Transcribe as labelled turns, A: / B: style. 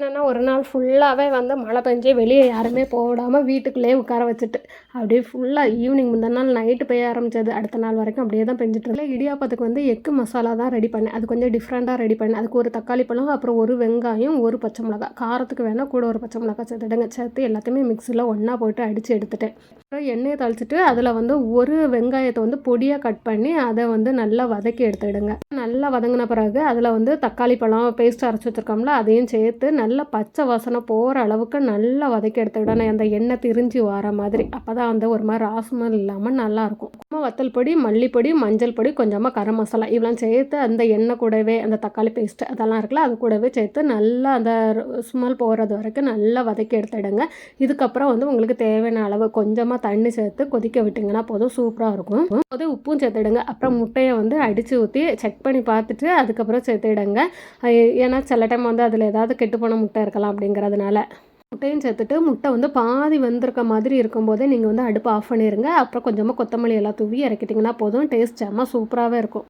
A: என்னென்னா ஒரு நாள் ஃபுல்லாகவே வந்து மழை பெஞ்சு வெளியே யாருமே போடாமல் வீட்டுக்குள்ளேயே உட்கார வச்சுட்டு அப்படியே ஃபுல்லாக ஈவினிங் முந்தின நாள் நைட்டு பெய்ய ஆரம்பிச்சது. அடுத்த நாள் வரைக்கும் அப்படியே தான் பெஞ்சிட்டு இடியாப்பத்துக்கு வந்து எக்கு மசாலா தான் ரெடி பண்ணேன். அது கொஞ்சம் டிஃப்ரெண்ட்டாக ரெடி பண்ணேன். அதுக்கு ஒரு தக்காளி பழம் அப்புறம் ஒரு வெங்காயம் ஒரு பச்சை மிளகா காரத்துக்கு வேணால் கூட ஒரு பச்சை மிளகா சேர்த்துடுங்க. சேர்த்து எல்லாத்தையுமே மிக்சியில் ஒன்றா போட்டு அடித்து எடுத்துட்டேன். அப்புறம் எண்ணெயை தழிச்சிட்டு அதில் வந்து ஒரு வெங்காயத்தை வந்து பொடியாக கட் பண்ணி அதை வந்து நல்லா வதக்கி எடுத்துடுங்க. நல்லா வதங்கின பிறகு அதில் வந்து தக்காளி பழம் பேஸ்ட் அரைச்சி வச்சுருக்கோம்ல அதையும் சேர்த்து நல்லா பச்சை வாசனை போகிற அளவுக்கு நல்லா வதக்கி எடுத்துக்கிடணும் அந்த எண்ணெய் திரிஞ்சு வர மாதிரி. அப்போ தான் வந்து ஒரு மாதிரி ராஸ்மல் இல்லாமல் நல்லாயிருக்கும் சும்மா வத்தல் பொடி மல்லிப்பொடி மஞ்சள் பொடி கொஞ்சமாக கரம் மசாலா இவ்வளோ சேர்த்து அந்த எண்ணெய் கூடவே அந்த தக்காளி பேஸ்ட்டு அதெல்லாம் இருக்குல்ல அது கூடவே சேர்த்து நல்லா அந்த ஸ்மெல் போகிறது வரைக்கும் நல்லா வதக்கி எடுத்துடுங்க இதுக்கப்புறம் வந்து உங்களுக்கு தேவையான அளவு கொஞ்சமாக தண்ணி சேர்த்து கொதிக்க விட்டிங்கன்னா போதும் சூப்பராக இருக்கும். போது உப்பும் சேர்த்துடுங்க அப்புறம் முட்டையை வந்து அடித்து ஊற்றி செக் பண்ணி பார்த்துட்டு அதுக்கப்புறம் சேர்த்துடுங்க ஏன்னா சில டைம் வந்து அதில் ஏதாவது கெட்டு போன முட்டை இருக்கலாம் அப்படிங்கிறதுனால. முட்டையும் சேர்த்துட்டு முட்டை வந்து பாதி வந்திருக்க மாதிரி இருக்கும்போதே நீங்கள் வந்து அடுப்பு ஆஃப் பண்ணிடுங்க அப்புறம் கொஞ்சமாக கொத்தமல்லி எல்லாம் தூவி இறக்கிட்டிங்கன்னா போதும். டேஸ்ட் செம்ம சூப்பராகவே இருக்கும்.